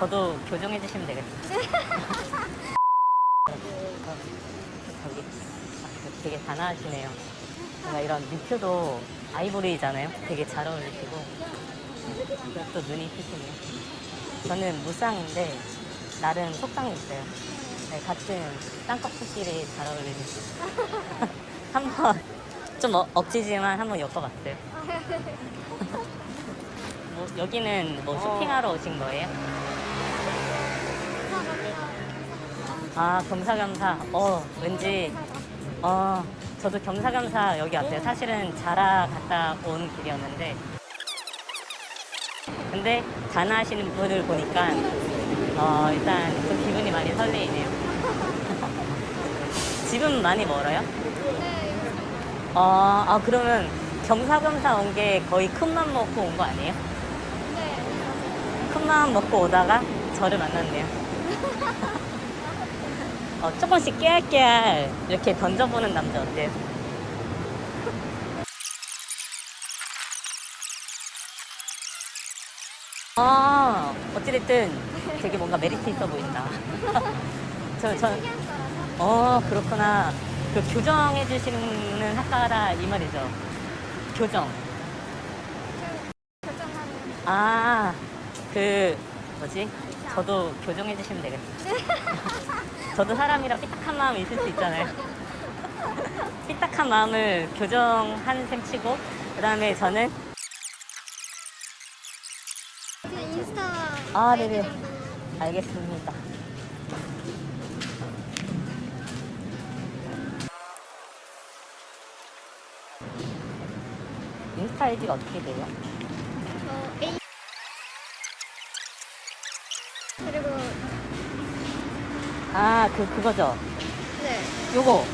저도 교정해 주시면. 저기 아, 되게 단아하시네요. 뭔가 이런 니트도 아이보리잖아요. 되게 잘 어울리시고 또 눈이 크시네요. 저는 무쌍인데 나름 속상이 있어요. 네, 같은 쌍꺼풀끼리 잘 어울리는. 한번 좀 어- 억지지만 한번 엮어봤어요. 뭐, 여기는 뭐 쇼핑하러 오신 거예요? 아 겸사겸사. 어 왠지 어 저도 겸사겸사 여기 왔어요. 사실은 자라 갔다 온 길이었는데 근데 자나하시는 분을 보니까 어 일단 좀 기분이 많이 설레이네요. 집은 많이 멀어요? 어, 아 그러면 겸사겸사 온 게 거의 큰맘 먹고 온 거 아니에요? 큰맘 먹고 오다가 저를 만났네요. 어, 조금씩 깨알깨알 이렇게 던져보는 남자 어때요? 아, 어찌됐든 되게 뭔가 메리트 있어 보인다. 저, 저, 어, 그렇구나. 그 교정해 주시는 학과라 이 말이죠. 교정. 아, 그, 뭐지? 저도 교정해 주시면 되겠어요. 저도 사람이라 삐딱한 마음 있을 수 있잖아요. 삐딱한 마음을 교정한 셈 치고, 그 다음에 저는, 인스타 아, 네네. 알겠습니다. 인스타 아이디가 어떻게 돼요? 저 A 아, 그, 그거죠. 네 요거.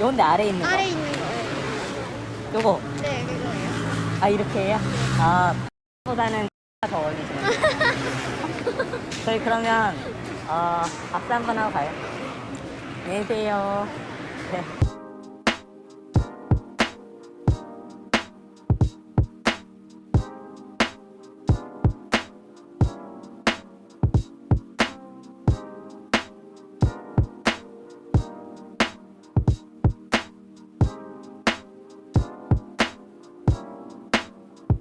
요건데 아래에 있는 거. 아래 있는 거예요. 요거. 네 그거예요. 아, 이렇게 해요? 아, 보다는 더 어울리시네요. 저희 그러면, 어, 박수 한번 하고 가요. 안녕히 계세요. 네.